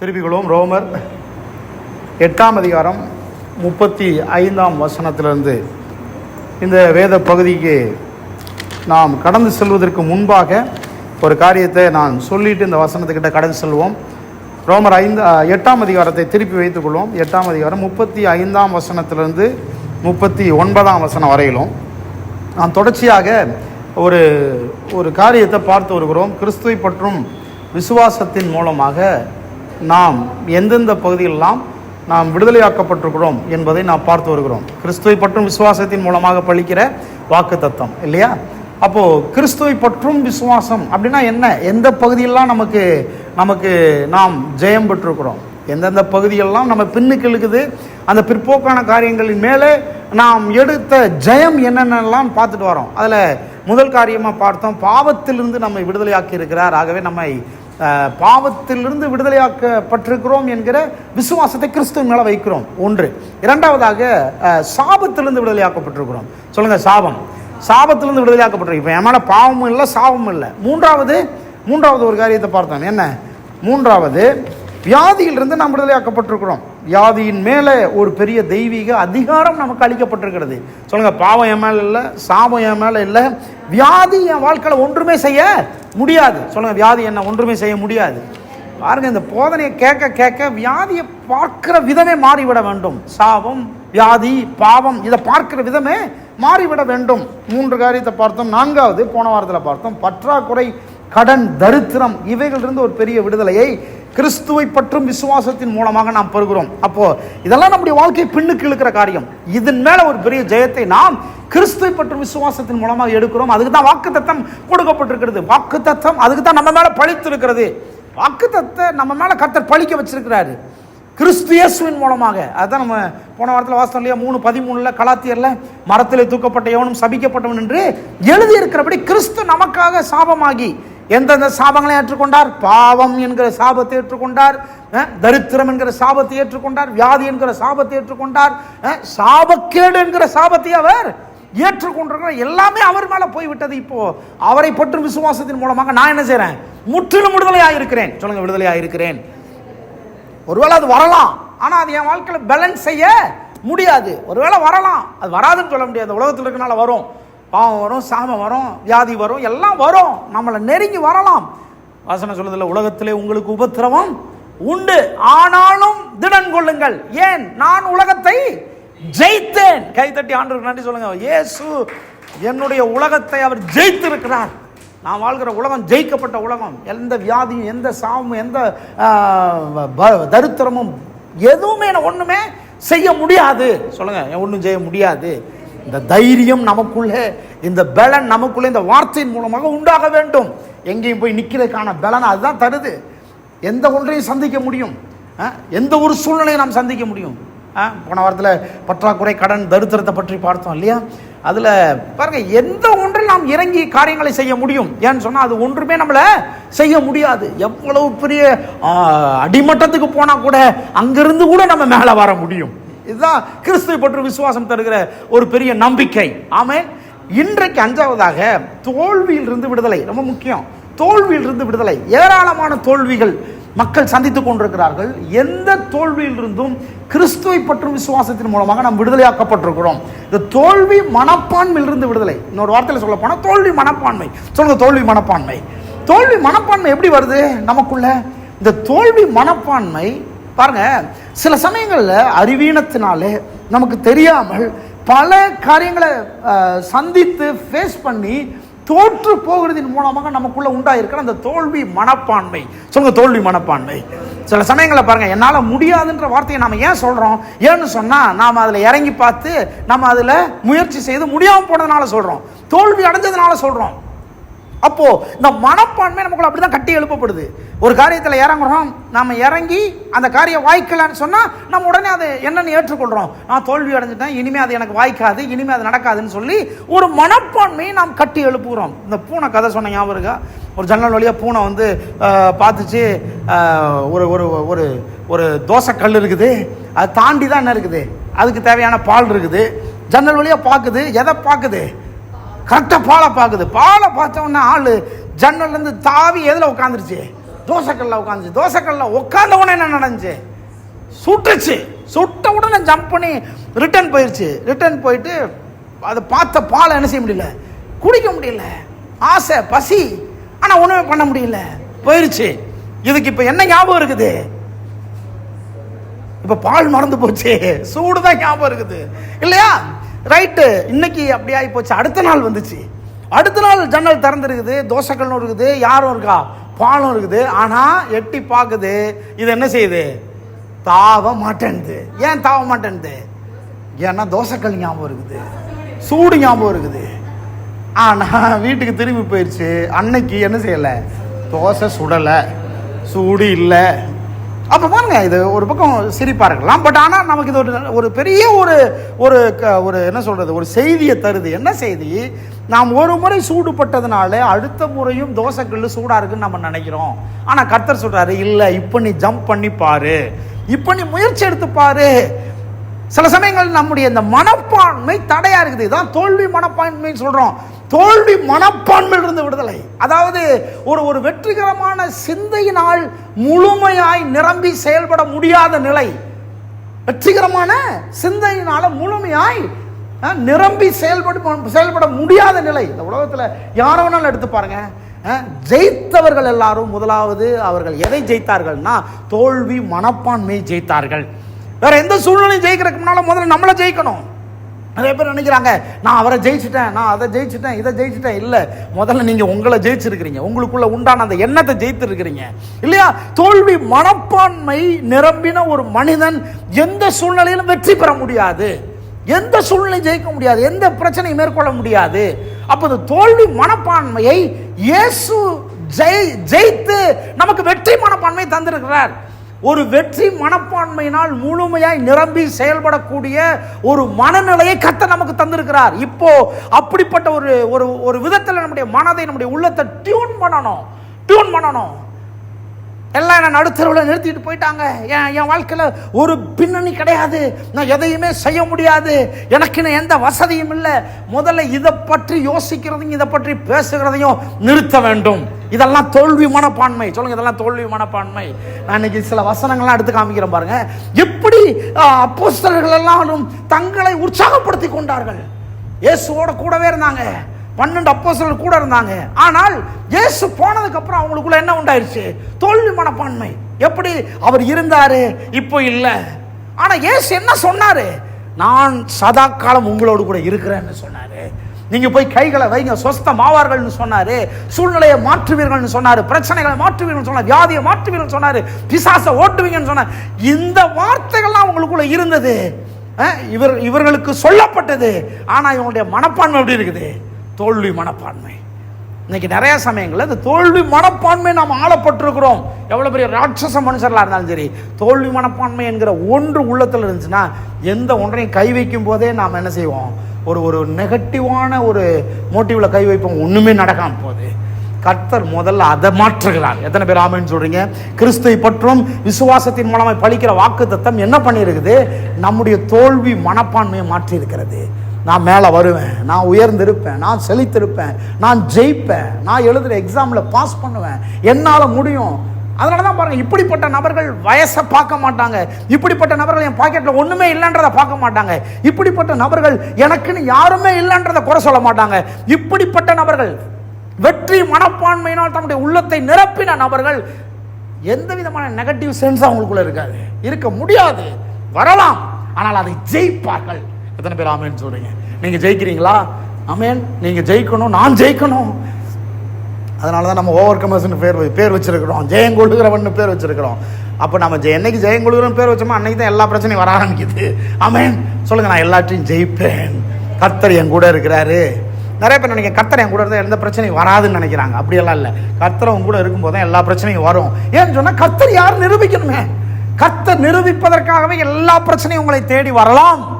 திருப்பிகளும் ரோமர் எட்டாம் அதிகாரம் முப்பத்தி ஐந்தாம் வசனத்திலிருந்து இந்த வேத பகுதிக்கு நாம் கடந்து செல்வதற்கு முன்பாக ஒரு காரியத்தை நான் சொல்லிட்டு இந்த வசனத்துக்கிட்ட கடந்து செல்வோம். ரோமர் ஐந்து எட்டாம் அதிகாரத்தை திருப்பி வைத்துக்கொள்வோம் எட்டாம் அதிகாரம் முப்பத்தி ஐந்தாம் வசனத்திலிருந்து முப்பத்தி ஒன்பதாம் வசனம் வரையிலும் நாம் தொடர்ச்சியாக ஒரு ஒரு காரியத்தை பார்த்து வருகிறோம். கிறிஸ்துவை பற்றும் விசுவாசத்தின் மூலமாக நாம் எந்தெந்த பகுதியிலெல்லாம் நாம் விடுதலையாக்கப்பட்டிருக்கிறோம் என்பதை நாம் பார்த்து வருகிறோம். கிறிஸ்துவை பற்றும் விசுவாசத்தின் மூலமாக பழிக்கிற வாக்கு தத்துவம் இல்லையா? அப்போது கிறிஸ்துவை பற்றும் விசுவாசம் அப்படின்னா என்ன? எந்த பகுதியெல்லாம் நமக்கு நமக்கு நாம் ஜெயம் பெற்றிருக்கிறோம்? எந்தெந்த பகுதியெல்லாம் நம்ம பின்னுக்கு இழுக்குது? அந்த பிற்போக்கான காரியங்களின் மேலே நாம் எடுத்த ஜெயம் என்னென்னலாம் பார்த்துட்டு வரோம். அதில் முதல் காரியமாக பார்த்தோம் பாவத்திலிருந்து நம்மை விடுதலையாக்கி இருக்கிறார் ஆகவே நம்மை பாவத்திலிருந்து விடுதலையாக்கப்பட்டிருக்கிறோம் என்கிற விசுவாசத்தை கிறிஸ்துவின் மேலே வைக்கிறோம். ஒன்று. இரண்டாவதாக சாபத்திலிருந்து விடுதலையாக்கப்பட்டிருக்கிறோம். சொல்லுங்கள் சாபம். சாபத்திலிருந்து விடுதலையாக்கப்பட்டிருக்கோம் இப்போ என் மேலே பாவமும் இல்லை சாபமும் இல்லை. மூன்றாவது மூன்றாவது ஒரு காரியத்தை பார்த்தோம். என்ன? மூன்றாவது வியாதியிலிருந்து நாம் விடுதலையாக்கப்பட்டிருக்கிறோம். வியாதியின் மேலே ஒரு பெரிய தெய்வீக அதிகாரம் நமக்கு அளிக்கப்பட்டிருக்கிறது. சொல்லுங்க பாவம் என் மேலே இல்லை சாபம் என் மேலே இல்லை. வியாதி என் வாழ்க்கையில் ஒன்றுமே செய்ய முடியாது. சொல்லுங்க வியாதி என்ன ஒன்றுமே செய்ய முடியாது. பாருங்க இந்த போதனையை கேட்க கேட்க வியாதியை பார்க்கிற விதமே மாறிவிட வேண்டும். சாபம் வியாதி பாவம் இதை பார்க்கிற விதமே மாறிவிட வேண்டும். மூன்று காரியத்தை பார்த்தோம் நான்காவது போன வாரத்தில் பார்த்தோம் பற்றாக்குறை கடன் தரித்திரம் இவைகளிலிருந்து ஒரு பெரிய விடுதலையை கிறிஸ்துவை பற்றும் விசுவாசத்தின் மூலமாக நாம் பெறுகிறோம். அப்போ இதெல்லாம் நம்முடைய வாழ்க்கையை பின்னுக்கு இழுக்கிற காரியம். இதன் மேல ஒரு பெரிய ஜெயத்தை நாம் கிறிஸ்துவை பற்றும் விசுவாசத்தின் மூலமாக எடுக்கிறோம். அதுக்கு தான் வாக்கு தத்தம் கொடுக்கப்பட்டிருக்கிறது. வாக்கு தத்தம் அதுக்கு தான் நம்ம மேல பழித்திருக்கிறது. வாக்கு தத்தை நம்ம மேல கத்தர் பழிக்க வச்சிருக்கிறாரு. கிறிஸ்து இயேசுவின் மூலமாக. அதுதான் நம்ம போன வாரத்தில் வாசம் இல்லையா? மூணு பதிமூணுல கலாத்தியர்ல மரத்தில் தூக்கப்பட்ட எவனும் சபிக்கப்பட்டவன் என்று எழுதியிருக்கிறபடி கிறிஸ்து நமக்காக சாபமாகி எந்தெந்த சாபங்களை ஏற்றுக்கொண்டார்? பாவம் என்கிற சாபத்தை ஏற்றுக்கொண்டார் தரித்திரம் என்கிற சாபத்தை ஏற்றுக்கொண்டார் வியாதி என்கிற சாபத்தை ஏற்றுக்கொண்டார் சாபக்கேடு என்கிற சாபத்தை அவர் ஏற்றுக்கொண்டிருக்கிற எல்லாமே அவர் மேலே போய்விட்டது இப்போ. அவரை பற்றும் விசுவாசத்தின் மூலமாக நான் என்ன செய்கிறேன் முற்றிலும் விடுதலையாக இருக்கிறேன் சொல்லுங்க விடுதலையாக இருக்கிறேன் ஒருவேளை அது வரலாம். ஆனால் அது என் வாழ்க்கையில் பேலன்ஸ் செய்ய முடியாது. ஒருவேளை வரலாம். அது வராதுன்னு சொல்ல முடியாது. உலகத்தில் இருக்கனால வரும். பாவம் வரும் சாபம் வரும் வியாதி வரும் எல்லாம் வரும். நம்மளை நெருங்கி வரலாம். வசனம் சொல்லுதில்ல உலகத்திலே உங்களுக்கு உபத்திரவம் உண்டு. ஆனாலும் திடன் கொள்ளுங்கள். ஏன்? நான் உலகத்தை ஜெயித்தேன். கைத்தட்டி ஆண்டு நன்றி சொல்லுங்க. இயேசு என்னுடைய உலகத்தை அவர் ஜெயித்திருக்கிறார். நான் வாழ்கிற உலகம் ஜெயிக்கப்பட்ட உலகம். எந்த வியாதியும் எந்த சாவும் எந்த ப- தரித்திரமும் எதுவுமே நான் செய்ய முடியாது. சொல்லுங்க ஒன்றும் செய்ய முடியாது. இந்த தைரியம் நமக்குள்ளே இந்த பலன் நமக்குள்ளே இந்த வார்த்தையின் மூலமாக உண்டாக வேண்டும். எங்கேயும் போய் நிற்கிறதுக்கான பலன் அதுதான் தருது. எந்த ஒன்றையும் சந்திக்க முடியும். ஆ, எந்த ஒரு சூழ்நிலையை நாம் சந்திக்க முடியும். ஆ, போன வாரத்தில் பற்றாக்குறை கடன் தரித்திரத்தை பற்றி பார்த்தோம் இல்லையா? அதில் பாருங்கள் எந்த ஒன்றில் நாம் இறங்கி காரியங்களை செய்ய முடியும்? ஏன்னு சொன்னால் அது ஒன்றுமே நம்மளை செய்ய முடியாது. எவ்வளவு பெரிய அடிமட்டத்துக்கு போனால் கூட அங்கிருந்து கூட நம்ம மேலே வர முடியும். இதுதான் கிறிஸ்துவை பற்றி விசுவாசம் தருகிற ஒரு பெரிய நம்பிக்கை. ஆமென். இன்றைக்கு அஞ்சாவதாக தோல்வியிலிருந்து விடுதலை ரொம்ப முக்கியம். தோல்வியிலிருந்து விடுதலை. ஏராளமான தோல்விகள் மக்கள் சந்தித்துக் கொண்டிருக்கிறார்கள். எந்த தோல்வியிலிருந்தும் கிறிஸ்துவை பற்றும் விசுவாசத்தின் மூலமாக நாம் விடுதலையாக்கப்பட்டிருக்கிறோம். இந்த தோல்வி மனப்பான்மையிலிருந்து விடுதலை. இன்னொரு வார்த்தையில் சொல்ல போனால் தோல்வி மனப்பான்மை. சொல்லுங்க தோல்வி மனப்பான்மை. தோல்வி மனப்பான்மை எப்படி வருது? நமக்குள்ள இந்த தோல்வி மனப்பான்மை பாருங்க சில சமயங்களில் அறிவீனத்தினாலே நமக்கு தெரியாமல் பல காரியங்களை சந்தித்து ஃபேஸ் பண்ணி தோற்று போகிறதின் மூலமாக நமக்குள்ள உண்டாயிருக்கிற அந்த தோல்வி மனப்பான்மை. சொல்லுங்க தோல்வி மனப்பான்மை. சில சமயங்களில் பாருங்கள் என்னால் முடியாதுன்ற வார்த்தையை நாம் ஏன் சொல்கிறோம் ஏன்னு சொன்னால் நாம் அதில் இறங்கி பார்த்து நம்ம அதில் முயற்சி செய்து முடியாமல் போனதுனால சொல்கிறோம் தோல்வி அடைஞ்சதுனால சொல்கிறோம் அப்போது இந்த மனப்பான்மை நமக்குள்ள அப்படிதான் கட்டி எழுப்பப்படுது. ஒரு காரியத்தில் இறங்குறோம் நாம் இறங்கி அந்த காரியம் வாய்க்கலான்னு சொன்னால் நம்ம உடனே அதை என்னென்னு ஏற்றுக்கொள்கிறோம் நான் தோல்வி அடைஞ்சிட்டேன் இனிமே அது எனக்கு வாய்க்காது இனிமே அது நடக்காதுன்னு சொல்லி ஒரு மனப்பான்மையை நாம் கட்டி எழுப்புகிறோம். இந்த பூனை கதை சொன்ன ஞாபகம் இருக்கா? ஒரு ஜன்னல் வழியாக பூனை வந்து பார்த்துச்சு. ஒரு ஒரு ஒரு ஒரு தோசைக்கல் இருக்குது. அது தாண்டி தான் என்ன இருக்குது? அதுக்கு தேவையான பால் இருக்குது. ஜன்னல் வழியாக பார்க்குது. எதை பார்க்குது? கரெக்டாக பாலை பார்க்குது. பாலை பார்த்தோன்னா ஆள் ஜன்னல்லேருந்து தாவி எதில் உட்காந்துருச்சு தோசைக்கல்ல உட்காந்துச்சு தோசைக்கல்ல உட்காந்த உடனே என்ன நடந்துச்சு? சுட்டுச்சு. சுட்ட உடனே ஜம்ப் பண்ணி ரிட்டர்ன் போயிடுச்சு ரிட்டர்ன் போயிட்டு அதை பார்த்த பாலை என்ன செய்ய முடியல? குடிக்க முடியல. ஆசை பசி. ஆனால் ஒன்றுமே பண்ண முடியல. போயிடுச்சு இதுக்கு இப்போ என்ன ஞாபகம் இருக்குது? இப்போ பால் மறந்து போச்சு. சூடு தான் ஞாபகம் இருக்குது. இல்லையா? ரைட்டு இன்னைக்கு அப்படி ஆகி போச்சு அடுத்த நாள் வந்துச்சு. அடுத்த நாள் ஜன்னல் திறந்துருக்குது தோசைக்கல்லும் இருக்குது யாரும் இருக்கா? பாலும் இருக்குது. ஆனால் எட்டி பார்க்குது இது என்ன செய்யுது? தாவ மாட்டேன்து ஏன் தாவ மாட்டேன்து ஏன்னா தோசைக்கல் ஞாபகம் இருக்குது. சூடு ஞாபகம் இருக்குது. ஆனால் வீட்டுக்கு திரும்பி போயிடுச்சு அன்னைக்கு என்ன செய்யலை? தோசை சுடலை. சூடு இல்லை. அப்போ பாருங்க இது ஒரு பக்கம் சிரிப்பாக இருக்கலாம். பட் ஆனால் நமக்கு இது ஒரு ஒரு பெரிய ஒரு ஒரு க- ஒரு என்ன சொல்கிறது ஒரு செய்தியை தருது. என்ன செய்தி? நாம் ஒரு முறை சூடுபட்டதுனால அடுத்த முறையும் தோசைக்கல் சூடாக இருக்குன்னு நம்ம நினைக்கிறோம். ஆனால் கர்த்தர் சொல்கிறாரு இல்லை இப்போ நீ ஜம்ப் பண்ணி பாரு. இப்போ நீ முயற்சி எடுத்து பாரு. சில சமயங்கள் நம்முடைய இந்த மனப்பான்மை தடையாக இருக்குது. இதான் தோல்வி மனப்பான்மைன்னு சொல்கிறோம் தோல்வி மனப்பான்மையிலிருந்து விடுதலை. அதாவது ஒரு ஒரு வெற்றிகரமான சிந்தையினால் முழுமையாய் நிரம்பி செயல்பட முடியாத நிலை. வெற்றிகரமான சிந்தையினால் முழுமையாய் நிரம்பி செயல்பட செயல்பட முடியாத நிலை. இந்த உலகத்தில் யாரை வேணாலும் எடுத்து பாருங்க. ஜெயித்தவர்கள் எல்லாரும் முதலாவது அவர்கள் எதை ஜெயித்தார்கள்னா தோல்வி மனப்பான்மையை ஜெயித்தார்கள். வேற எந்த சூழ்நிலையும் ஜெயிக்கிறதுக்கு முன்னால முதல்ல நம்மளை ஜெயிக்கணும். நிறைய பேர் நினைக்கிறாங்க நான் அவரை ஜெயிச்சிட்டேன் நான் அதை ஜெயிச்சிட்டேன் இதை ஜெயிச்சிட்டேன். இல்லை முதல்ல நீங்கள் உங்களை ஜெயிச்சிருக்கிறீங்க. உங்களுக்குள்ள உண்டான அந்த எண்ணத்தை ஜெயித்திருக்கிறீங்க. இல்லையா? தோல்வி மனப்பான்மை நிரம்பின ஒரு மனிதன் எந்த சூழ்நிலையிலும் வெற்றி பெற முடியாது. எந்த சூழ்நிலையும் ஜெயிக்க முடியாது. எந்த பிரச்சனையும் மேற்கொள்ள முடியாது. அப்போ இந்த தோல்வி மனப்பான்மையை இயேசு ஜெய் ஜெயித்து நமக்கு வெற்றி மனப்பான்மையை தந்திருக்கிறார். ஒரு வெற்றி மனப்பான்மையினால் முழுமையாய் நிரம்பி செயல்படக்கூடிய ஒரு மனநிலையை கத்த நமக்கு தந்திருக்கிறார். இப்போ அப்படிப்பட்ட ஒரு ஒரு ஒரு விதத்தில் நம்முடைய மனதை நம்முடைய உள்ளத்தை டியூன் பண்ணணும். டியூன் பண்ணணும். எல்லாம் நான் நடுத்தரவில் நிறுத்திட்டு போயிட்டாங்க. என் என் வாழ்க்கையில் ஒரு பின்னணி கிடையாது. நான் எதையுமே செய்ய முடியாது. எனக்குன்னு எந்த வசதியும் இல்லை. முதல்ல இதை பற்றி யோசிக்கிறதையும் இதை பற்றி பேசுகிறதையும் நிறுத்த வேண்டும். இதெல்லாம் தோல்வி மனப்பான்மை. சொல்லுங்க இதெல்லாம் தோல்வி மனப்பான்மை. நான் இன்னைக்கு சில வசனங்கள்லாம் எடுத்து காமிக்கிறேன் பாருங்க. எப்படி அப்போஸ்தலர்கள் எல்லாரும் தங்களை உற்சாகப்படுத்தி கொண்டார்கள். இயேசுவோட கூடவே இருந்தாங்க. பன்னெண்டு அப்போஸ்தலர்கள் கூட இருந்தாங்க. ஆனால் இயேசு போனதுக்கப்புறம் அவங்களுக்குள்ள என்ன உண்டாயிருச்சு? தோல்வி மனப்பான்மை. எப்படி? அவர் இருந்தார் இப்போ இல்லை. ஆனால் இயேசு என்ன சொன்னார்? நான் சதா காலம் உங்களோடு கூட இருக்கிறேன்னு சொன்னார். நீங்கள் போய் கைகளை வைங்க சொஸ்த மாவார்கள்னு சொன்னார் சூழ்நிலையை மாற்றுவீர்கள்னு சொன்னார் பிரச்சனைகளை மாற்றுவீர்கள்னு சொன்னார் வியாதியை மாற்றுவீர்கள்னு சொன்னார் பிசாசை ஓட்டுவீங்கன்னு சொன்னார். இந்த வார்த்தைகள்லாம் அவங்களுக்குள்ள இருந்தது. இவர் இவர்களுக்கு சொல்லப்பட்டது. ஆனால் இவங்களுடைய மனப்பான்மை எப்படி இருக்குது? தோல்வி மனப்பான்மை. இன்னைக்கு நிறைய சமயங்களில் இந்த தோல்வி மனப்பான்மை நாம் ஆளப்பட்டிருக்கிறோம். எவ்வளோ பெரிய ராட்சச மனுஷர்களாக இருந்தாலும் சரி தோல்வி மனப்பான்மை என்கிற ஒன்று உள்ளத்தில் இருந்துச்சுன்னா எந்த ஒன்றையும் கை வைக்கும் போதே நாம் என்ன செய்வோம்? ஒரு ஒரு நெகட்டிவான ஒரு மோட்டிவில் கை வைப்போம். ஒன்றுமே நடக்காம போகுது. கர்த்தர் முதல்ல அதை மாற்றுகிறார். எத்தனை பேர் ஆமைன்னு சொல்கிறீங்க கிறிஸ்துவை பற்றும் விசுவாசத்தின் மூலமாக பழிக்கிற வாக்கு தத்தம் என்ன பண்ணியிருக்குது? நம்முடைய தோல்வி மனப்பான்மையை மாற்றி இருக்கிறது நான் மேலே வருவேன் நான் உயர்ந்திருப்பேன் நான் செழித்திருப்பேன் நான் ஜெயிப்பேன் நான் எழுதுகிற எக்ஸாமில் பாஸ் பண்ணுவேன். என்னால் முடியும்? அதனால தான் பாருங்கள் இப்படிப்பட்ட நபர்கள் வயசை பார்க்க மாட்டாங்க. இப்படிப்பட்ட நபர்கள் என் பாக்கெட்டில் ஒன்றுமே இல்லைன்றதை பார்க்க மாட்டாங்க. இப்படிப்பட்ட நபர்கள் எனக்குன்னு யாருமே இல்லைன்றதை குறை சொல்ல மாட்டாங்க. இப்படிப்பட்ட நபர்கள் வெற்றி மனப்பான்மையினால் தன்னுடைய உள்ளத்தை நிரப்பின நபர்கள் எந்த விதமான நெகட்டிவ் சென்ஸ் அவங்களுக்குள்ள இருக்காது. இருக்க முடியாது. வரலாம். ஆனால் அதை ஜெயிப்பார்கள். எத்தனை பேர் ஆமேன்னு சொல்றீங்க? நீங்க ஜெயிக்கிறீங்களா? ஆமேன். நீங்க ஜெயிக்கணும். நான் ஜெயிக்கணும். அதனால தான் நம்ம ஓவர் கமர்ஸ்னு பேர் பேர் வச்சிருக்கிறோம். ஜெயம் கொள்ளுகிறவன் பேர் வச்சிருக்கிறோம். அப்போ நம்ம ஜெய என்னைக்கு ஜெயம் கொள்ளுகிறவன் பேர் வச்சோமோ அன்னைக்கு தான் எல்லா பிரச்சனையும் வர ஆரம்பிக்குது. ஆமேன். சொல்லுங்க நான் எல்லாத்தையும் ஜெயிப்பேன். கர்த்தர் என் கூட இருக்கிறாரு. நிறைய பேர் நினைக்க கர்த்தர் என் கூட இருந்தால் எந்த பிரச்சனையும் வராதுன்னு நினைக்கிறாங்க. அப்படியெல்லாம் இல்லை. கர்த்தர் உங்க கூட இருக்கும்போது தான் எல்லா பிரச்சனையும் வரும். ஏன்னு சொன்னால் கர்த்தர் யார் நிரூபிக்கணுமே? கர்த்தர் நிரூபிப்பதற்காகவே எல்லா பிரச்சனையும் உங்களை தேடி வரலாம்.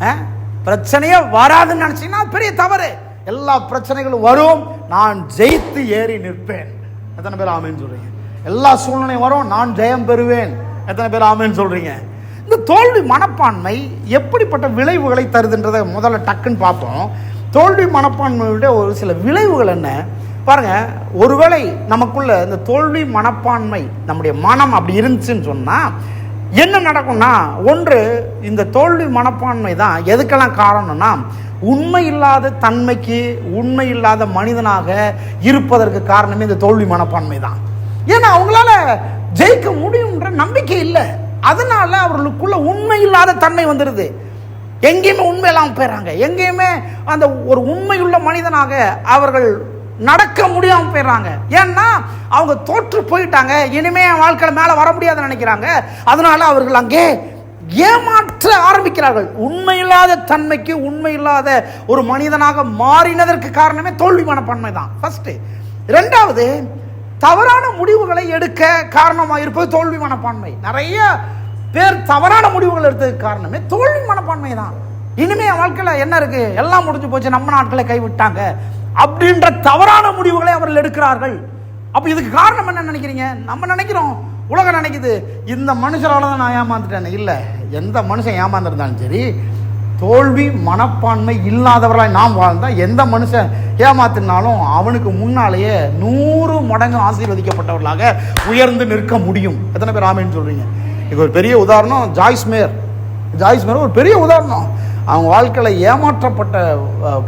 பிரச்சனையே வராதுன்னு நினச்சிங்கன்னா பெரிய தவறு. எல்லா பிரச்சனைகளும் வரும். நான் ஜெயித்து ஏறி நிற்பேன். எத்தனை பேர் ஆமேன்னு சொல்றீங்க? எல்லா சூழ்நிலையும் வரும். நான் ஜெயம் பெறுவேன். எத்தனை பேர் ஆமேன்னு சொல்றீங்க? இந்த தோல்வி மனப்பான்மை எப்படிப்பட்ட விளைவுகளை தருதுன்றதை முதல்ல டக்குன்னு பார்ப்போம். தோல்வி மனப்பான்மையுடைய ஒரு சில விளைவுகள் என்ன? பாருங்க ஒருவேளை நமக்குள்ள இந்த தோல்வி மனப்பான்மை நம்முடைய மனம் அப்படி இருந்துச்சுன்னு சொன்னால் என்ன நடக்கும்னா ஒன்று இந்த தோல்வி மனப்பான்மை தான் எதுக்கெல்லாம் காரணம்னா உண்மை இல்லாத தன்மைக்கு உண்மை இல்லாத மனிதனாக இருப்பதற்கு காரணமே இந்த தோல்வி மனப்பான்மை தான். ஏன்னா அவங்களால ஜெயிக்க முடியும்ன்ற நம்பிக்கை இல்லை. அதனால அவர்களுக்குள்ள உண்மை இல்லாத தன்மை வந்துடுது எங்கேயுமே உண்மையெல்லாம் போயிடுறாங்க எங்கேயுமே அந்த ஒரு உண்மையுள்ள மனிதனாக அவர்கள் நடக்க முடியாமல் போயிடுறாங்க. ஏன்னா அவங்க தோற்று போயிட்டாங்க. இனிமே என் வாழ்க்கையில் மேலே வர முடியாதுன்னு நினைக்கிறாங்க. அதனால அவர்கள் அங்கே ஏமாற்ற ஆரம்பிக்கிறார்கள். உண்மையில்லாத தன்மைக்கு உண்மையில்லாத ஒரு மனிதனாக மாறினதற்கு காரணமே தோல்வி மனப்பான்மை தான். ஃபர்ஸ்ட் ரெண்டாவது தவறான முடிவுகளை எடுக்க காரணமாக இருப்பது தோல்வி மனப்பான்மை. நிறைய பேர் தவறான முடிவுகள் எடுத்ததுக்கு காரணமே தோல்வி மனப்பான்மை தான். இனிமே என் வாழ்க்கையில் என்ன இருக்கு? எல்லாம் முடிஞ்சு போச்சு. நம்ம நாட்களை கைவிட்டாங்க. அப்படின்ற தவறான முடிவுகளை அவர்கள் எடுக்கிறார்கள். அப்போ இதுக்கு காரணம் என்ன நினைக்கிறீங்க? நம்ம நினைக்கிறோம். உலகம் நினைக்குது. இந்த மனுஷரால் தான் நான் ஏமாந்துட்டேன். இல்லை எந்த மனுஷன் ஏமாந்துருந்தாலும் சரி தோல்வி மனப்பான்மை இல்லாதவர்களாய் நாம் வாழ்ந்தால் எந்த மனுஷன் ஏமாத்தினாலும் அவனுக்கு முன்னாலேயே நூறு மடங்கு ஆசீர்வதிக்கப்பட்டவர்களாக உயர்ந்து நிற்க முடியும். எத்தனை பேர் ஆமைன்னு சொல்கிறீங்க இது ஒரு பெரிய உதாரணம் ஜாய்ஸ் மேயர் ஜாய்ஸ் ஒரு பெரிய உதாரணம். அவங்க வாழ்க்கையில் ஏமாற்றப்பட்ட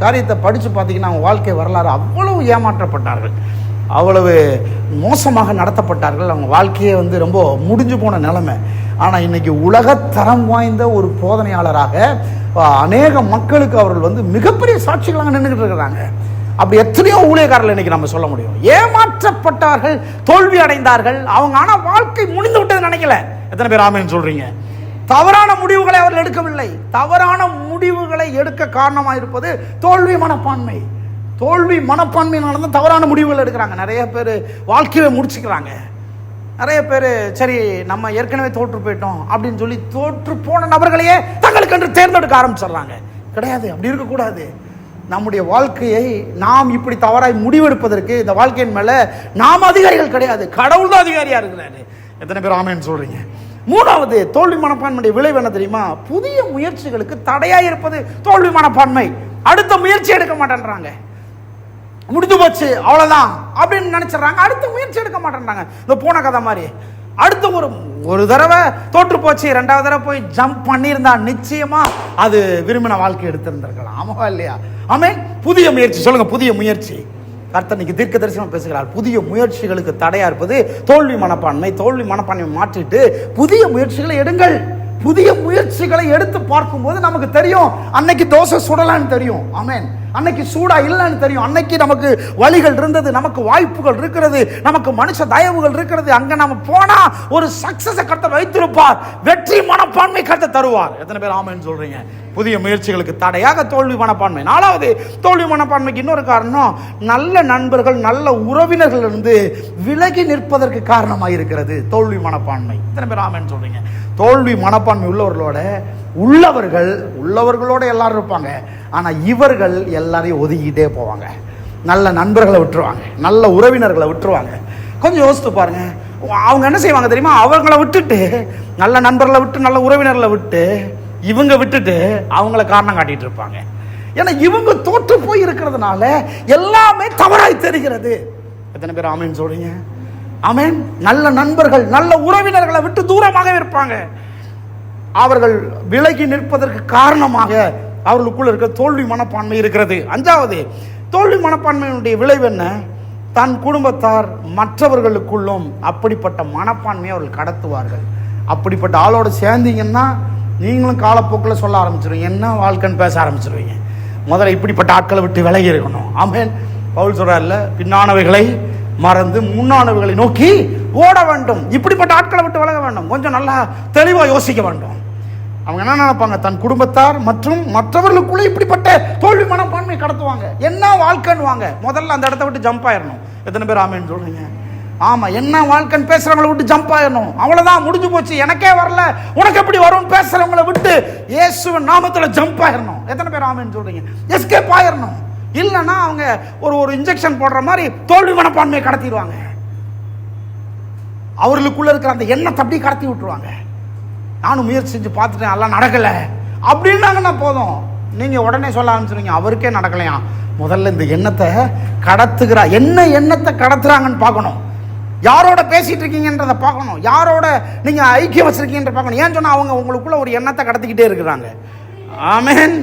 காரியத்தை படித்து பார்த்தீங்கன்னா அவங்க வாழ்க்கை வரலாறு அவ்வளவு ஏமாற்றப்பட்டார்கள். அவ்வளவு மோசமாக நடத்தப்பட்டார்கள். அவங்க வாழ்க்கையே வந்து ரொம்ப முடிஞ்சு போன நிலைமை. ஆனால் இன்றைக்கி உலகத்தரம் வாய்ந்த ஒரு போதனையாளராக அநேக மக்களுக்கு அவர்கள் வந்து மிகப்பெரிய சாட்சிகளாக நின்றுக்கிட்டு இருக்கிறாங்க. அப்படி எத்தனையோ ஊழியக்காரர்கள் இன்றைக்கி நம்ம சொல்ல முடியும். ஏமாற்றப்பட்டார்கள் தோல்வி அடைந்தார்கள். அவங்க ஆனால் வாழ்க்கை முடிந்து விட்டது நினைக்கல. எத்தனை பேர் ஆமேன்னு சொல்கிறீங்க தவறான முடிவுகளை அவர்கள் எடுக்கவில்லை. தவறான முடிவுகளை எடுக்க காரணமாக இருப்பது தோல்வி மனப்பான்மை. தோல்வி மனப்பான்மையினால தான் தவறான முடிவுகள் எடுக்கிறாங்க. நிறைய பேர் வாழ்க்கையை முடிச்சுக்கிறாங்க. நிறைய பேர் சரி நம்ம ஏற்கனவே தோற்று போயிட்டோம் அப்படின்னு சொல்லி தோற்று போன நபர்களையே தங்களுக்கென்று தேர்ந்தெடுக்க ஆரம்பிச்சிடுறாங்க. கிடையாது அப்படி இருக்கக்கூடாது. நம்முடைய வாழ்க்கையை நாம் இப்படி தவறாய் முடிவெடுப்பதற்கு இந்த வாழ்க்கையின் மேலே நாம் அதிகாரிகள் கிடையாது. கடவுள் தான் அதிகாரியாக இருக்கிறாரு. எத்தனை பேர் ஆமேன்னு சொல்கிறீங்க மூணாவது தோல்வி மனப்பான்மையுடைய விளைவு என்ன தெரியுமா? புதிய முயற்சிகளுக்கு தடையாக இருப்பது தோல்வி மனப்பான்மை. அடுத்த முயற்சி எடுக்க மாட்டேன்றாங்க. முடிஞ்சு போச்சு அவ்வளோதான் அப்படின்னு நினச்சிட்றாங்க. அடுத்த முயற்சி எடுக்க மாட்டேன்றாங்க. இந்த போன கதை மாதிரி. அடுத்த ஒரு ஒரு தடவை தோற்று போச்சு ரெண்டாவது தடவை போய் ஜம்ப் பண்ணியிருந்தா நிச்சயமா அது விரும்பின வாழ்க்கை எடுத்திருந்திருக்கலாம். ஆமாவா இல்லையா? ஆமே புதிய முயற்சி. சொல்லுங்க புதிய முயற்சி. கர்த்தனைக்கு தீர்க்க தரிசனம் பேசுகிறார். புதிய முயற்சிகளுக்கு தடையா இருப்பது தோல்வி மனப்பான்மை. தோல்வி மனப்பான்மை மாற்றிட்டு புதிய முயற்சிகளை எடுங்கள். புதிய முயற்சிகளை எடுத்து பார்க்கும்போது நமக்கு தெரியும் அன்னைக்கு தோசை சுடலான்னு தெரியும். ஆமேன். அன்னைக்கு சூடா இல்லைன்னு தெரியும். அன்னைக்கு நமக்கு வழிகள் இருந்தது நமக்கு வாய்ப்புகள் இருக்கிறது நமக்கு மனுஷ தயவுகள் இருக்கிறது. அங்க நம்ம போனா ஒரு சக்சஸை கட்ட வைத்திருப்பார். வெற்றி மனப்பான்மை கட்ட தருவார். எத்தனை பேர் ஆமைன்னு சொல்றீங்க? புதிய முயற்சிகளுக்கு தடையாக தோல்வி மனப்பான்மை. நாலாவது தோல்வி மனப்பான்மைக்கு இன்னொரு காரணம் நல்ல நண்பர்கள் நல்ல உறவினர்கள் இருந்து விலகி நிற்பதற்கு காரணமாக இருக்கிறது தோல்வி மனப்பான்மை. இத்தனை பேர் ஆமைன்னு சொல்றீங்க? தோல்வி மனப்பான்மை உள்ளவர்களோட உள்ளவர்கள் உள்ளவர்களோட எல்லாரும் இருப்பாங்க. ஆனால் இவர்கள் எல்லாரையும் ஒதுக்கிட்டே போவாங்க. நல்ல நண்பர்களை விட்டுருவாங்க. நல்ல உறவினர்களை விட்டுருவாங்க. கொஞ்சம் யோசித்து பாருங்க. அவங்க என்ன செய்வாங்க தெரியுமா? அவங்கள விட்டுட்டு நல்ல நண்பர்களை விட்டு நல்ல உறவினர்களை விட்டு இவங்க விட்டுட்டு அவங்கள காரணம் காட்டிட்டு இருப்பாங்க. ஏன்னா இவங்க தோற்று போய் இருக்கிறதுனால எல்லாமே தவறாய் தெரிகிறது. எத்தனை பேர் ஆமின்னு சொல்றீங்க? ஆமேன். நல்ல நண்பர்கள் நல்ல உறவினர்களை விட்டு தூரமாக இருப்பாங்க. அவர்கள் விலகி நிற்பதற்கு காரணமாக அவர்களுக்குள்ள இருக்க தோல்வி மனப்பான்மை இருக்கிறது. அஞ்சாவது தோல்வி மனப்பான்மையினுடைய விளைவு என்ன? தன் குடும்பத்தார் மற்றவர்களுக்குள்ளும் அப்படிப்பட்ட மனப்பான்மையை அவர்கள் கடத்துவார்கள். அப்படிப்பட்ட ஆளோடு சேர்ந்தீங்கன்னா நீங்களும் காலப்போக்கில் சொல்ல ஆரம்பிச்சிருவீங்க. என்ன வாழ்க்கைன்னு பேச ஆரம்பிச்சிருவீங்க. முதல்ல இப்படிப்பட்ட ஆட்களை விட்டு விலகி இருக்கணும். ஆமேன். பவுல் சொல்றாருல்ல பின்னானவைகளை மறந்து முன்னானவர்களை நோக்கி ஓட வேண்டும். இப்படிப்பட்ட ஆட்களை விட்டு விலக வேண்டும். கொஞ்சம் நல்லா தெளிவாக யோசிக்க வேண்டும். அவங்க என்ன நினைப்பாங்க? தன் குடும்பத்தார் மற்றும் மற்றவர்களுக்குள்ளே இப்படிப்பட்ட தோல்வி மனப்பான்மை கடத்துவாங்க. என்ன வாழ்க்கைன்னுவாங்க? முதல்ல அந்த இடத்த விட்டு ஜம்ப் ஆயிடணும் எத்தனை பேர் ஆமேன்னு சொல்றீங்க? ஆமாம் என்ன வாழ்க்கைன்னு பேசுகிறவங்கள விட்டு ஜம்ப் ஆயிடணும் அவ்வளோதான் முடிஞ்சு போச்சு. எனக்கே வரல. உனக்கு எப்படி வரும்னு பேசுகிறவங்கள விட்டு இயேசுவன் நாமத்தில் ஜம்ப் ஆயிடணும் எத்தனை பேர் ஆமேன்னு சொல்கிறீங்க எஸ்கேப் ஆயிடணும் இல்லைன்னா அவங்க ஒரு ஒரு இன்ஜெக்ஷன் போடுற மாதிரி தோல்வி மனப்பான்மையை கடத்திடுவாங்க. அவர்களுக்குள்ள இருக்கிற அந்த எண்ணத்தை அப்படியே கடத்தி விட்டுருவாங்க. நானும் முயற்சி செஞ்சு பார்த்துட்டேன் எல்லாம் நடக்கலை. அப்படின்னாங்கன்னா போதும். நீங்கள் உடனே சொல்ல ஆரம்பிச்சிருவீங்க அவருக்கே நடக்கலையா? முதல்ல இந்த எண்ணத்தை கடத்துகிறா என்ன எண்ணத்தை கடத்துறாங்கன்னு பார்க்கணும். யாரோட பேசிட்டு இருக்கீங்கன்றத பார்க்கணும். யாரோட நீங்கள் ஐக்கியம் வச்சுருக்கீங்கன்ற பார்க்கணும். ஏன் சொன்னால் அவங்க உங்களுக்குள்ள ஒரு எண்ணத்தை கடத்திக்கிட்டே இருக்கிறாங்க. ஆமேன்.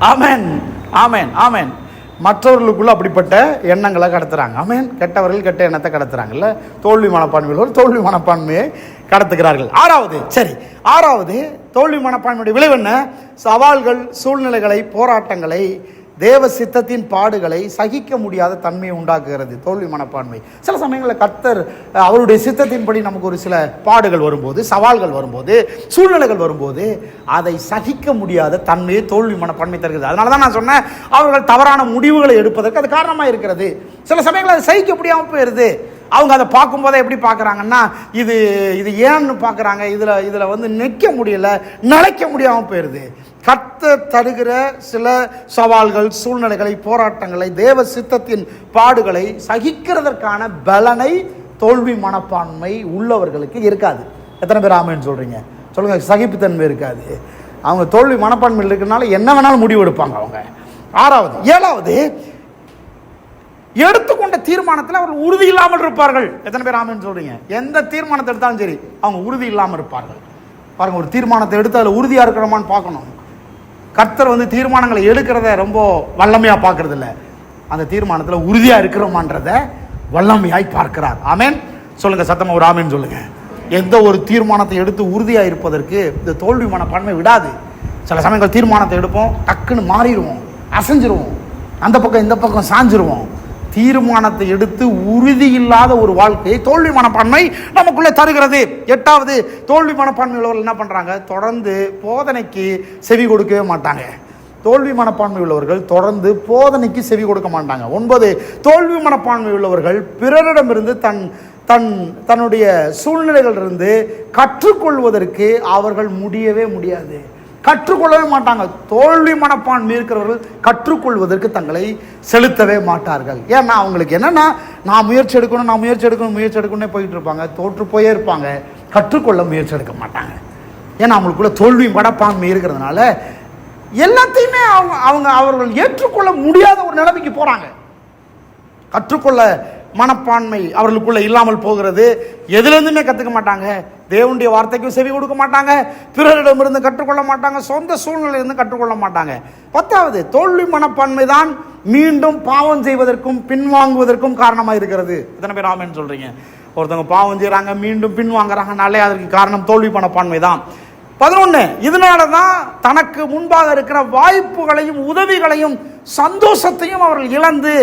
ஆமேன் ஆமேன் ஆமேன். மற்றவர்களுக்குள்ள அப்படிப்பட்ட எண்ணங்களை கடத்துறாங்க. ஆமேன். கெட்டவர்கள் கெட்ட எண்ணத்தை கடத்துறாங்கல்ல. தோல்வி மனப்பான்மையில் தோல்வி மனப்பான்மையை கடத்துகிறார்கள். ஆறாவது சரி. ஆறாவது தோல்வி மனப்பான்மையுடைய விளைவு என்ன? சவால்கள் சூழ்நிலைகளை போராட்டங்களை தேவ சித்தத்தின் பாடுகளை சகிக்க முடியாத தன்மையை உண்டாக்குகிறது தோல்வி மனப்பான்மை. சில சமயங்களில் கர்த்தர் அவருடைய சித்தத்தின்படி நமக்கு ஒரு சில பாடுகள் வரும்போது சவால்கள் வரும்போது சூழ்நிலைகள் வரும்போது அதை சகிக்க முடியாத தன்மையை தோல்வி மனப்பான்மை தருகிறது. அதனால தான் நான் சொன்னேன் அவர்கள் தவறான முடிவுகளை எடுப்பதற்கு அது காரணமாக இருக்கிறது சில சமயங்களில் அதை சகிக்க முடியாமல் போயிடுது அவங்க அதை பார்க்கும்போதே எப்படி பார்க்குறாங்கன்னா இது இது ஏன்னு பார்க்குறாங்க இதில் இதில் வந்து நிற்க முடியல நிலைக்க முடியாமல் போயிடுது கத்த தருகிற சில சவால்கள் சூழ்நிலைகளை போராட்டங்களை தேவ சித்தத்தின் பாடுகளை சகிக்கிறதற்கான பலனை தோல்வி மனப்பான்மை உள்ளவர்களுக்கு இருக்காது. எத்தனை பேர் ஆமைன்னு சொல்கிறீங்க சொல்லுங்கள் சகிப்புத்தன்மை இருக்காது. அவங்க தோல்வி மனப்பான்மையில் இருக்கிறனால என்ன வேணாலும் முடிவு எடுப்பாங்க அவங்க. ஆறாவது ஏழாவது எடுத்துக்கொண்ட தீர்மானத்தில் அவர்கள் உறுதி இல்லாமல் இருப்பார்கள். எத்தனை பேர் ஆமென்னு சொல்றீங்க? எந்த தீர்மானத்தை எடுத்தாலும் சரி அவங்க உறுதி இல்லாமல் இருப்பார்கள். பாருங்க ஒரு தீர்மானத்தை எடுத்து அதில் உறுதியாக இருக்கிறோமான்னு பார்க்கணும். கர்த்தர் வந்து தீர்மானங்களை எடுக்கிறத ரொம்ப வல்லமையாக பார்க்கறது இல்லை அந்த தீர்மானத்தில் உறுதியாக இருக்கிறோமான்றத வல்லமையாய் பார்க்கிறார். ஆமேன். சொல்லுங்க சத்தமாக ஒரு ஆமென் சொல்லுங்க. எந்த ஒரு தீர்மானத்தை எடுத்து உறுதியாக இருப்பதற்கு இந்த தோல்வி மனப்பான்மை விடாது. சில சமயங்கள் தீர்மானத்தை எடுப்போம் டக்குன்னு மாறிடுவோம் அசைஞ்சிருவோம். அந்த பக்கம் இந்த பக்கம் சாஞ்சிருவோம். தீர்மானத்தை எடுத்து உறுதி இல்லாத ஒரு வாழ்க்கையை தோல்வி மனப்பான்மை நமக்குள்ளே தருகிறது. எட்டாவது தோல்வி மனப்பான்மை உள்ளவர்கள் என்ன பண்ணுறாங்க தொடர்ந்து போதனைக்கு செவி கொடுக்கவே மாட்டாங்க. தோல்வி மனப்பான்மை உள்ளவர்கள் தொடர்ந்து போதனைக்கு செவி கொடுக்க மாட்டாங்க. ஒன்பது தோல்வி மனப்பான்மை உள்ளவர்கள் பிறரிடமிருந்து தன் தன் தன்னுடைய சூழ்நிலைகளிலிருந்து கற்றுக்கொள்வதற்கு அவர்கள் முடியவே முடியாது. கற்றுக்கொள்ளவே மாட்டாங்க. தோல்வி மனப்பான்மை இருக்கிறவர்கள் கற்றுக்கொள்வதற்கு தங்களை செலுத்தவே மாட்டார்கள். ஏன்னா அவங்களுக்கு என்னன்னா நான் முயற்சி எடுக்கணும் நான் முயற்சி எடுக்கணும் முயற்சி எடுக்கணும்னே போயிட்டு இருப்பாங்க. தோற்று போயே இருப்பாங்க. கற்றுக்கொள்ள முயற்சி எடுக்க மாட்டாங்க. ஏன்னா அவங்களுக்குள்ள தோல்வி மனப்பான்மை இருக்கிறதுனால எல்லாத்தையுமே அவங்க அவங்க அவர்கள் ஏற்றுக்கொள்ள முடியாத ஒரு நிலைமைக்கு போறாங்க. கற்றுக்கொள்ள மனப்பான்மை அவர்களுக்குள்ள இல்லாமல் போகிறது. எதுலேருந்துமே கற்றுக்க மாட்டாங்க. தேவனுடைய வார்த்தைக்கும் செவி கொடுக்க மாட்டாங்க. பிறரிடமிருந்து கற்றுக்கொள்ள மாட்டாங்க. சொந்த சூழ்நிலையிலிருந்து கற்றுக்கொள்ள மாட்டாங்க. பத்தாவது தோல்வி மனப்பான்மை தான் மீண்டும் பாவம் செய்வதற்கும் பின்வாங்குவதற்கும் காரணமாக இருக்கிறது. இத்தனை பேர் ஆமேன்னு சொல்கிறீங்க ஒருத்தவங்க பாவம் செய்கிறாங்க மீண்டும் பின்வாங்குறாங்கனாலே அதற்கு காரணம் தோல்வி மனப்பான்மை தான். பதினொன்று இதனால தான் தனக்கு முன்பாக இருக்கிற வாய்ப்புகளையும் உதவிகளையும் சந்தோஷத்தையும் அவர்கள் இழந்து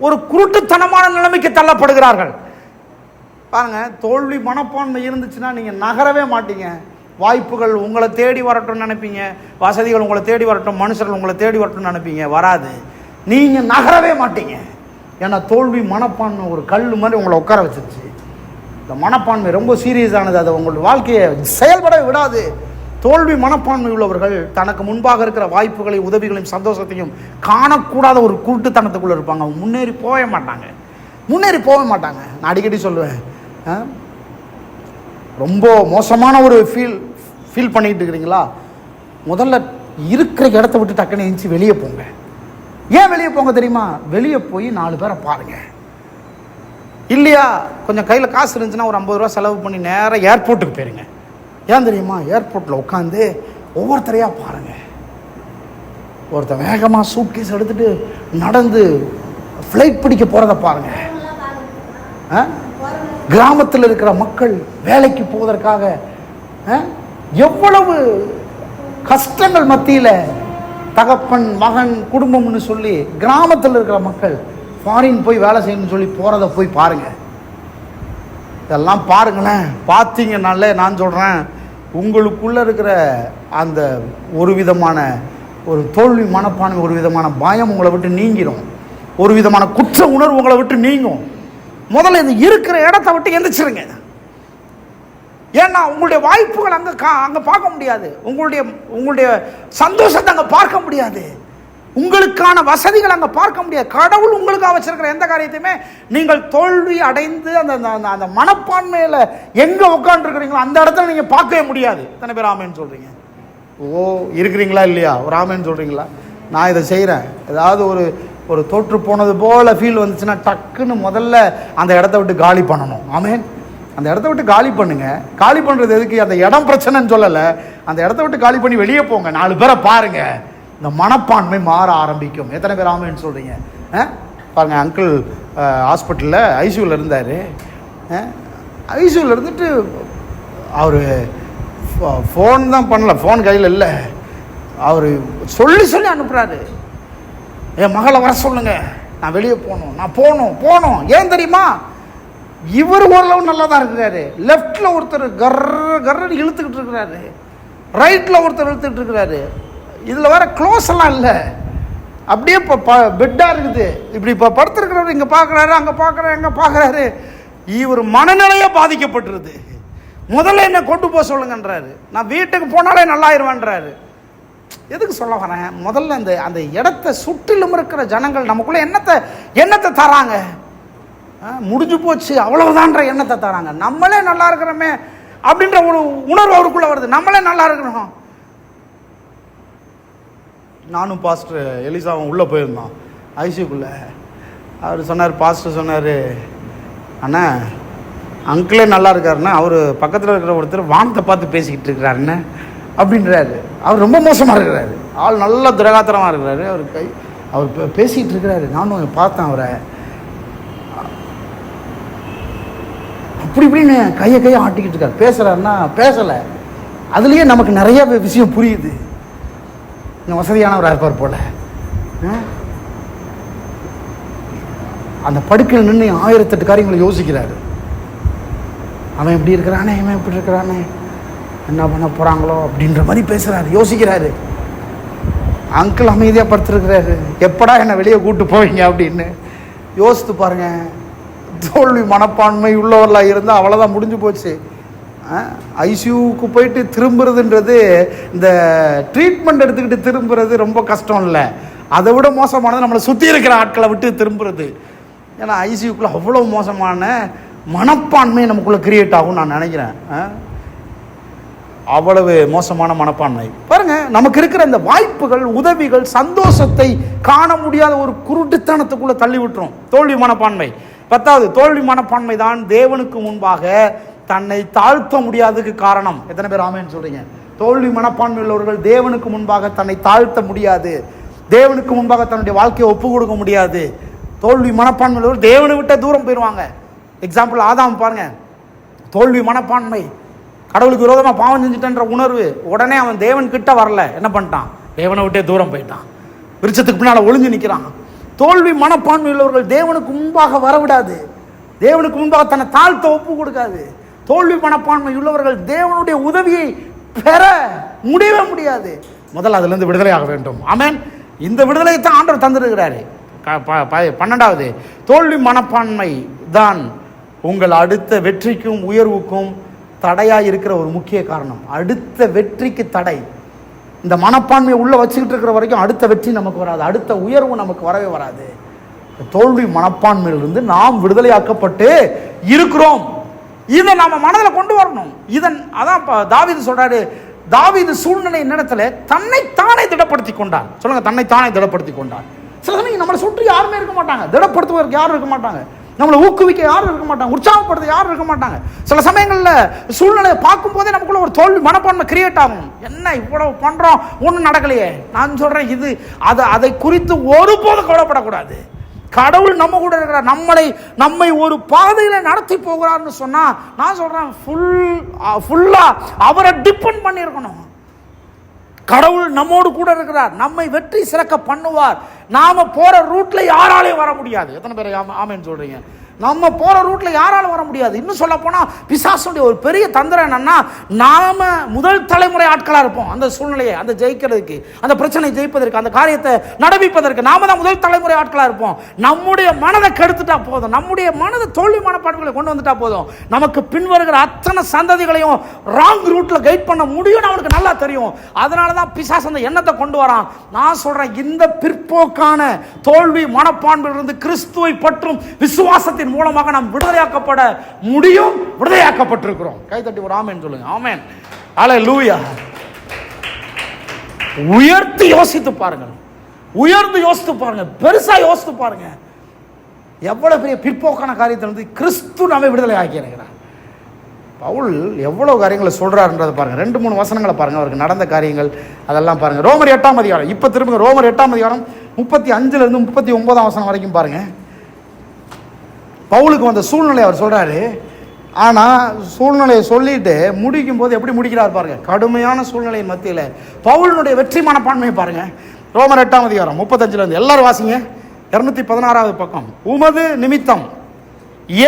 ஒரு குருட்டுத்தனமான நிலைமைக்கு தள்ளப்படுகிறார்கள். பாருங்க தோல்வி மனப்பான்மை இருந்துச்சுன்னா நீங்கள் நகரவே மாட்டீங்க. வாய்ப்புகள் உங்களை தேடி வரட்டும்னு நினைப்பீங்க. வசதிகள் உங்களை தேடி வரட்டும் மனுஷர்கள் உங்களை தேடி வரட்டும்னு நினைப்பீங்க. வராது. நீங்கள் நகரவே மாட்டீங்க. ஏன்னா தோல்வி மனப்பான்மை ஒரு கல் மாதிரி உங்களை உட்கார வச்சிருச்சு. இந்த மனப்பான்மை ரொம்ப சீரியஸானது அது உங்களுடைய வாழ்க்கையை செயல்பட விடாது. தோல்வி மனப்பான்மை உள்ளவர்கள் தனக்கு முன்பாக இருக்கிற வாய்ப்புகளை உதவிகளையும் சந்தோஷத்தையும் காணக்கூடாத ஒரு கூட்டுத்தனத்துக்குள்ளே இருப்பாங்க. அவங்க முன்னேறி போகவே மாட்டாங்க. முன்னேறி போக மாட்டாங்க. நான் அடிக்கடி சொல்லுவேன். ரொம்ப மோசமான ஒரு ஃபீல் ஃபீல் பண்ணிக்கிட்டு இருக்கிறீங்களா? முதல்ல இருக்கிற இடத்த விட்டு டக்குன்னு எந்திச்சு வெளியே போங்க. ஏன் வெளியே போங்க தெரியுமா? வெளியே போய் நாலு பேரை பாருங்கள் இல்லையா? கொஞ்சம் கையில் காசு இருந்துச்சுன்னா ஒரு ஐம்பது ரூபா செலவு பண்ணி நேராக ஏர்போர்ட்டுக்கு போயிருங்க. ஏன் தெரியுமா ஏர்போர்ட்டில் உட்காந்து ஒவ்வொருத்தரையாக பாருங்கள் ஒருத்தன் வேகமாக சூட்கேஸ் எடுத்துட்டு நடந்து ஃப்ளைட் பிடிக்க போகிறத பாருங்கள் ஆ? கிராமத்தில் இருக்கிற மக்கள் வேலைக்கு போவதற்காக ஆ? எவ்வளவு கஷ்டங்கள் மத்தியில் தகப்பன் மகன் குடும்பம்னு சொல்லி கிராமத்தில் இருக்கிற மக்கள் ஃபாரின் போய் வேலை செய்யணும்னு சொல்லி போகிறத போய் பாருங்கள் இதெல்லாம் பாருங்களேன். பார்த்தீங்கனாலே நான் சொல்கிறேன் உங்களுக்குள்ளே இருக்கிற அந்த ஒரு விதமான ஒரு தோல்வி மனப்பான்மை ஒரு விதமான பயம் உங்களை விட்டு நீங்கிடும் ஒரு விதமான குற்ற உணர்வு உங்களை விட்டு நீங்கும். முதல்ல இந்த இருக்கிற இடத்த விட்டு எந்திரிச்சிருங்க. ஏன்னா உங்களுடைய வாய்ப்புகள் அங்கே கா அங்கே பார்க்க முடியாது. உங்களுடைய உங்களுடைய சந்தோஷத்தை அங்கே பார்க்க முடியாது. உங்களுக்கான வசதிகள் அங்கே பார்க்க முடியாது. கடவுள் உங்களுக்காக வச்சிருக்கிற எந்த காரியத்தையுமே நீங்கள் தோல்வி அடைந்து அந்த அந்த- அந்த அந்த மனப்பான்மையில் எங்கே உட்காந்துருக்குறீங்களோ அந்த இடத்துல நீங்கள் பார்க்கவே முடியாது. எத்தனை பேர் ஆமேன்னு சொல்கிறீங்க ஓ இருக்கிறீங்களா இல்லையா? ஒரு ஆமேன்னு சொல்கிறீங்களா நான் இதை செய்கிறேன் ஏதாவது ஒரு ஒரு தோற்று போனது போல் ஃபீல் வந்துச்சுன்னா டக்குன்னு முதல்ல அந்த இடத்த விட்டு காலி பண்ணணும். ஆமேன். அந்த இடத்த விட்டு காலி பண்ணுங்க. காலி பண்ணுறது எதுக்கு? அந்த இடம் பிரச்சனைன்னு சொல்லலை. அந்த இடத்த விட்டு காலி பண்ணி வெளியே போங்க. நாலு பேரை பாருங்கள் இந்த மனப்பான்மை மாற ஆரம்பிக்கும். எத்தனை பேர் ஆமேன்னு சொல்கிறீங்க பாருங்கள் அங்கிள் ஹாஸ்பிட்டலில் ஐசியூவில் இருந்தார். ஐசியூவில் இருந்துட்டு அவர் ஃபோன் தான் பண்ணல. ஃபோன் கையில் இல்லை. அவர் சொல்லி சொல்லி அனுப்புகிறாரு என் மகளை வர சொல்லுங்கள் நான் வெளியே போகணும். நான் போகணும் போகணும். ஏன் தெரியுமா? இவர் ஓரளவு நல்லா தான் இருக்கிறாரு. லெஃப்டில் ஒருத்தர் கர்ற கர்றன்னு இழுத்துக்கிட்டு இருக்கிறாரு. ரைட்டில் ஒருத்தர் இழுத்துக்கிட்டு இருக்கிறாரு. இதில் வர க்ளோஸ் எல்லாம் இல்லை. அப்படியே இப்போ ப பெட்டாக இருக்குது. இப்படி இப்போ படுத்துருக்கிறவர் இங்கே பார்க்குறாரு அங்கே பார்க்குறாரு அங்கே பார்க்குறாரு இவர் மனநிலையே பாதிக்கப்பட்டுருது. முதல்ல என்ன கொண்டு போக சொல்லுங்கன்றாரு. நான் வீட்டுக்கு போனாலே நல்லாயிருவேன்றாரு. எதுக்கு சொல்ல வரேன்? முதல்ல அந்த அந்த இடத்த சுற்றிலும் இருக்கிற ஜனங்கள் நமக்குள்ளே என்னத்தை என்னத்தை தராங்க? ஆ, முடிஞ்சு போச்சு அவ்வளவுதான்ற எண்ணத்தை தராங்க. நம்மளே நல்லா இருக்கிறோமே அப்படின்ற ஒரு உணர்வு அவருக்குள்ள வருது. நம்மளே நல்லா இருக்கிறோம். நானும் பாஸ்டர் எலிசாவும் உள்ளே போயிருந்தோம் ஐசியூக்குள்ளே. அவர் சொன்னார் பாஸ்டர் சொன்னார் அண்ணா அங்கிளே நல்லா இருக்காருண்ணா அவர் பக்கத்தில் இருக்கிற ஒருத்தர் வானத்தை பார்த்து பேசிக்கிட்டு இருக்கிறாருண்ணே அப்படின்றாரு. அவர் ரொம்ப மோசமாக இருக்கிறாரு. ஆள் நல்லா துரகாத்திரமாக இருக்கிறாரு. அவர் கை அவர் பே- பேசிக்கிட்டு இருக்கிறாரு. நானும் பார்த்தேன் அவரை. அப்படி இப்படின்னு கையை கையை ஆட்டிக்கிட்டு இருக்காரு. பேசுகிறாருன்னா பேசலை. அதுலேயே நமக்கு நிறைய விஷயம் புரியுது. கொஞ்சம் வசதியானவராக இருப்பார் போல. அந்த படுக்கையில் நின்று ஆயிரத்தெட்டு காரியங்களை யோசிக்கிறாரு. அவன் இப்படி இருக்கிறானே இவன் இப்படி இருக்கிறானே என்ன பண்ண போகிறாங்களோ அப்படின்ற மாதிரி பேசுகிறாரு யோசிக்கிறாரு. அங்கிள் அமைதியாக படுத்துருக்கிறாரு. எப்படா என்னை வெளியே கூட்டு போவீங்க அப்படின்னு. யோசித்து பாருங்க தோல்வி மனப்பான்மை உள்ளவர்களாக இருந்தால் அவ்வளோதான் முடிஞ்சு போச்சு. ஐசியூக்கு போயிட்டு திரும்புறதுன்றது இந்த ட்ரீட்மெண்ட் எடுத்துக்கிட்டு திரும்புறது ரொம்ப கஷ்டம் இல்லை அதை விட மோசமானது நம்மளை சுற்றி இருக்கிற ஆட்களை விட்டு திரும்புறது. ஏன்னா ஐசியூக்குள்ளே அவ்வளோ மோசமான மனப்பான்மை நமக்குள்ளே கிரியேட் ஆகும் நான் நினைக்கிறேன். ஆ? அவ்வளவு மோசமான மனப்பான்மை. பாருங்க நமக்கு இருக்கிற இந்த வாய்ப்புகள் உதவிகள் சந்தோஷத்தை காண முடியாத ஒரு குருட்டுத்தனத்துக்குள்ளே தள்ளி விட்டுரும். தோல்வி மனப்பான்மை. பத்தாவது தோல்வி மனப்பான்மை தான் தேவனுக்கு முன்பாக தன்னை தாழ்த்த முடியாததுக்கு காரணம். எத்தனை பேர் ஆமேன்னு சொல்கிறீங்க தோல்வி மனப்பான்மை உள்ளவர்கள் தேவனுக்கு முன்பாக தன்னை தாழ்த்த முடியாது. தேவனுக்கு முன்பாக தன்னுடைய வாழ்க்கையை ஒப்பு கொடுக்க முடியாது. தோல்வி மனப்பான்மை உள்ளவர்கள் தேவனை விட்ட தூரம் போயிடுவாங்க. எக்ஸாம்பிள் ஆதாம் பாருங்க. தோல்வி மனப்பான்மை. கடவுளுக்கு விரோதமாக பாவம் செஞ்சுட்டன்ற உணர்வு உடனே அவன் தேவன் கிட்ட வரல. என்ன பண்ணிட்டான்? தேவனை விட்டே தூரம் போயிட்டான். விருச்சத்துக்கு பின்னால் ஒளிஞ்சு நிற்கிறான் தோல்வி மனப்பான்மை உள்ளவர்கள் தேவனுக்கு முன்பாக வரவிடாது. தேவனுக்கு முன்பாக தன்னை தாழ்த்த ஒப்பு கொடுக்காது. தோல்வி மனப்பான்மை உள்ளவர்கள் தேவனுடைய உதவியை பெற முடியவே முடியாது. முதல்ல அதுலேருந்து விடுதலை ஆக வேண்டும். ஆமேன். இந்த விடுதலை தான் ஆண்டவர் தந்திருக்கிறாரு. பன்னெண்டாவது தோல்வி மனப்பான்மை தான் உங்கள் அடுத்த வெற்றிக்கும் உயர்வுக்கும் தடையாக இருக்கிற ஒரு முக்கிய காரணம். அடுத்த வெற்றிக்கு தடை. இந்த மனப்பான்மையை உள்ளே வச்சுக்கிட்டு இருக்கிற வரைக்கும் அடுத்த வெற்றி நமக்கு வராது. அடுத்த உயர்வு நமக்கு வரவே வராது. தோல்வி மனப்பான்மையிலிருந்து நாம் விடுதலையாக்கப்பட்டு இருக்கிறோம். இதை நம்ம மனதில் கொண்டு வரணும். இதன் அதான் இப்போ தாவீது சொல்கிறாரு தாவீது சூழ்நிலை நேரத்தில் தன்னை தானே திடப்படுத்தி கொண்டார். சொல்லுங்க தன்னை தானே திடப்படுத்தி கொண்டார். சில சமயம் நம்மளை சுற்றி யாருமே இருக்க மாட்டாங்க. திடப்படுத்துவதற்கு யாரும் இருக்க மாட்டாங்க. நம்மளை ஊக்குவிக்க யாரும் இருக்க மாட்டாங்க. உற்சாகப்படுத்த யாரும் இருக்க மாட்டாங்க. சில சமயங்களில் சூழ்நிலையை பார்க்கும்போதே நமக்குள்ள ஒரு தோல்வி மனப்பான்மை கிரியேட் ஆகும். என்ன இவ்வளவு பண்றோம்? ஒன்றும் நடக்கலையே. நான் சொல்றேன் இது அதை அதை குறித்து ஒருபோதும் கவலைப்படக்கூடாது. கடவுள் நம்ம கூட இருக்கிறார். நம்மளை நம்மை ஒரு பாதையில் நடத்தி போகிறார்னு சொன்னால் நான் சொல்கிறேன் ஃபுல் ஃபுல்லாக அவரை டிபெண்ட் பண்ணியிருக்கணும். கடவுள் நம்மோடு கூட இருக்கிறார். நம்மை வெற்றி சிறக்க பண்ணுவார். நாம் போகிற ரூட்டில் யாராலையும் வர முடியாது. எத்தனை பேர் ஆமாம் ஆமென்னு சொல்கிறீங்க நம்ம போற ரூட்ல யாராலும் வர முடியாது. இன்னும் சொல்ல போனால் பிசாசுடைய ஒரு பெரிய தந்திரம் என்னன்னா நாம முதல் தலைமுறை ஆட்களா இருப்போம். அந்த சூழ்நிலையை அந்த ஜெயிக்கிறதுக்கு அந்த பிரச்சனை ஜெயிப்பதற்கு அந்த காரியத்தை நடவிப்பதற்கு நாம தான் முதல் தலைமுறை ஆட்களா இருப்போம். நம்முடைய மனதை கெடுத்துட்டா போதும். நம்முடைய மனதை தோல்வி மனப்பாடுகளை கொண்டு வந்துட்டா போதும். நமக்கு பின்வருகிற அத்தனை சந்ததிகளையும் ராங் ரூட்ல கைட் பண்ண முடியும்னு அவனுக்கு நல்லா தெரியும். அதனால தான் பிசாஸ் அந்த எண்ணத்தை கொண்டு வரான். நான் சொல்கிறேன் இந்த பிற்போக்கான தோல்வி மனப்பான்மையிலிருந்து கிறிஸ்துவை பற்றும் விசுவாசத்தின் மூலமாக நாம் விடுதலையாக்கப்பட முடியும் விடுதலையாக்கப்பட்டிருக்கிறோம். கைத்தட்டி ஒரு ஆமேன் சொல்லுங்க. ஆமேன். அலை லூயா உயர்த்தி யோசித்து பாருங்கள். உயர்ந்து யோசித்து பாருங்க பெருசா யோசித்து பாருங்க. எவ்வளவு பெரிய பிற்போக்கான காரியத்திலிருந்து கிறிஸ்து நம்மை விடுதலை ஆக்கியிருக்கிறார் பவுல் எவ்வளவு காரியங்களை சொல்றாருன்றதை பாருங்க. ரெண்டு மூணு வசனங்களை பாருங்க. அவருக்கு நடந்த காரியங்கள் அதெல்லாம் பாருங்க. ரோமர் எட்டாம் அதிகாரம். இப்ப திரும்ப ரோமர் எட்டாம் அதிகாரம் முப்பத்தி அஞ்சுல இருந்து முப்பத்தி ஒன்பதாம் வசனம் வரைக்கும் பாருங்க. பவுலுக்கு வந்த சூழ்நிலை அவர் சொல்கிறாரு ஆனால் சூழ்நிலையை சொல்லிட்டு முடிக்கும் போது எப்படி முடிக்கிறார் பாருங்க. கடுமையான சூழ்நிலையின் மத்தியில். பவுலினுடைய வெற்றி மனப்பான்மையை பாருங்க. ரோமர் எட்டாம் அதிகாரம் முப்பத்தஞ்சிலேருந்து எல்லாரும் வாசிங்க. இரநூத்தி பதினாறாவது பக்கம். உமது நிமித்தம்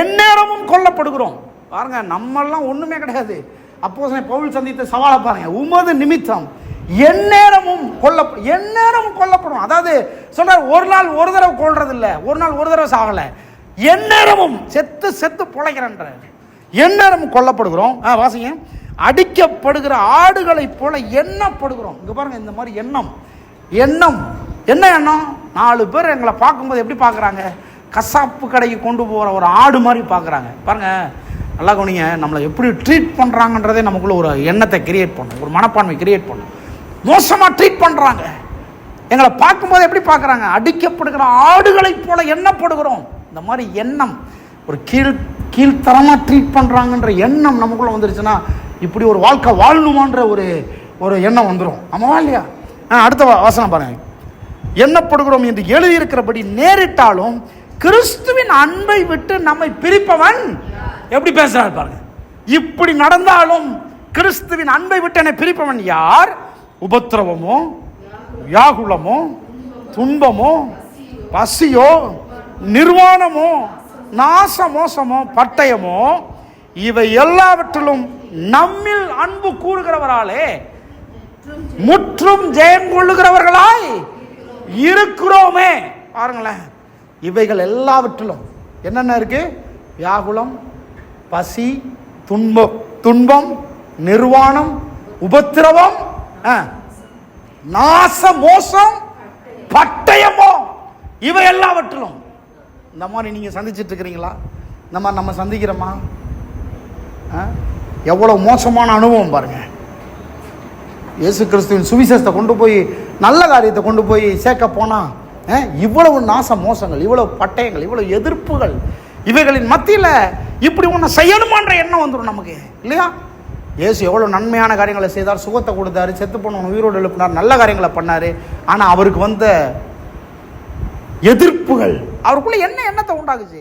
எந்நேரமும் கொல்லப்படுகிறோம். பாருங்க நம்மெல்லாம் ஒன்றுமே கிடையாது. அப்போ பவுல் சந்தித்த சவாலை பாருங்க. உமது நிமித்தம் எந்நேரமும் கொல்ல எந்நேரமும் கொல்லப்படும். அதாவது சொல்றார் ஒரு நாள் ஒரு தடவை கொள்றது இல்லை ஒரு நாள் ஒரு தடவை சாகலை. எந்நேரமும் செத்து செத்து பிழைக்கிறன்ற. எந்நேரமும் கொல்லப்படுகிறோம். ஆ, வாசிங்க. அடிக்கப்படுகிற ஆடுகளைப் போல எண்ணப்படுகிறோம். இங்கே பாருங்க இந்த மாதிரி எண்ணம். எண்ணம். என்ன எண்ணம்? நாலு பேர் எங்களை பார்க்கும்போது எப்படி பார்க்குறாங்க? கசாப்பு கடைக்கு கொண்டு போகிற ஒரு ஆடு மாதிரி பார்க்குறாங்க. பாருங்க நல்லா கவனிங்க. நம்மளை எப்படி ட்ரீட் பண்ணுறாங்கன்றதே நமக்குள்ள ஒரு எண்ணத்தை கிரியேட் பண்ணும். ஒரு மனப்பான்மை கிரியேட் பண்ணும். மோசமாக ட்ரீட் பண்ணுறாங்க எங்களை பார்க்கும்போது எப்படி பார்க்குறாங்க? அடிக்கப்படுகிற ஆடுகளைப் போல எண்ணப்படுகிறோம். இந்த மாதிரி எண்ணம் ஒரு கீழ் கீழ்த்தரமாக ட்ரீட் பண்ணுறாங்கன்ற எண்ணம் நமக்குள்ளே வந்துருச்சுன்னா இப்படி ஒரு வாழ்க்கை வாழணுமான்ற ஒரு ஒரு எண்ணம் வந்துடும் ஆமாவா இல்லையா? ஆ, அடுத்த வ- வசனம் எண்ணப்படுகிறோம் என்று எழுதியிருக்கிறபடி நேரிட்டாலும் கிறிஸ்துவின் அன்பை விட்டு நம்மை பிரிப்பவன் எப்படி பேசுறாரு பாருங்க. இப்படி நடந்தாலும் கிறிஸ்துவின் அன்பை விட்டு என்னை பிரிப்பவன் யார்? உபத்திரவமோ வியாகுலமோ துன்பமோ பசியோ நிர்வாணமோ நாச மோசமோ பட்டயமோ இவை எல்லாவற்றிலும் நம்மில் அன்பு கூறுகிறவராலே முற்றும் ஜெயம் கொள்ளுகிறவர்களாய் இருக்கிறோமே. பாருங்களேன். இவைகள் எல்லாவற்றிலும் என்னென்ன இருக்கு? வியாகுலம் பசி துன்பம் துன்பம் நிர்வாணம் உபத்திரவம் ஆ, நாச மோசம் பட்டயமோ. இவை எல்லாவற்றிலும் இந்த மாதிரி நீங்கள் சந்திச்சிட்டு இருக்கிறீங்களா? இந்த மாதிரி நம்ம சந்திக்கிறோமா? ஆ? மோசமான அனுபவம் பாருங்கள் இயேசு கிறிஸ்துவின் சுவிசேஷத்தை கொண்டு போய் நல்ல காரியத்தை கொண்டு போய் சேர்க்க போனால் இவ்வளவு நாச மோசங்கள் இவ்வளவு பட்டயங்கள் இவ்வளவு எதிர்ப்புகள் இவைகளின் மத்தியில் இப்படி ஒன்று செய்யணுமான்ற எண்ணம் வந்துடும் நமக்கு இல்லையா? இயேசு எவ்வளோ நன்மையான காரியங்களை செய்தார் சுகத்தை கொடுத்தாரு செத்து போனவன் உயிரோடு எழுப்பினார் நல்ல காரியங்களை பண்ணார். ஆனால் அவருக்கு வந்த எதிர்ப்புகள் அவருக்குள்ள என்ன எண்ணத்தை உண்டாகுச்சு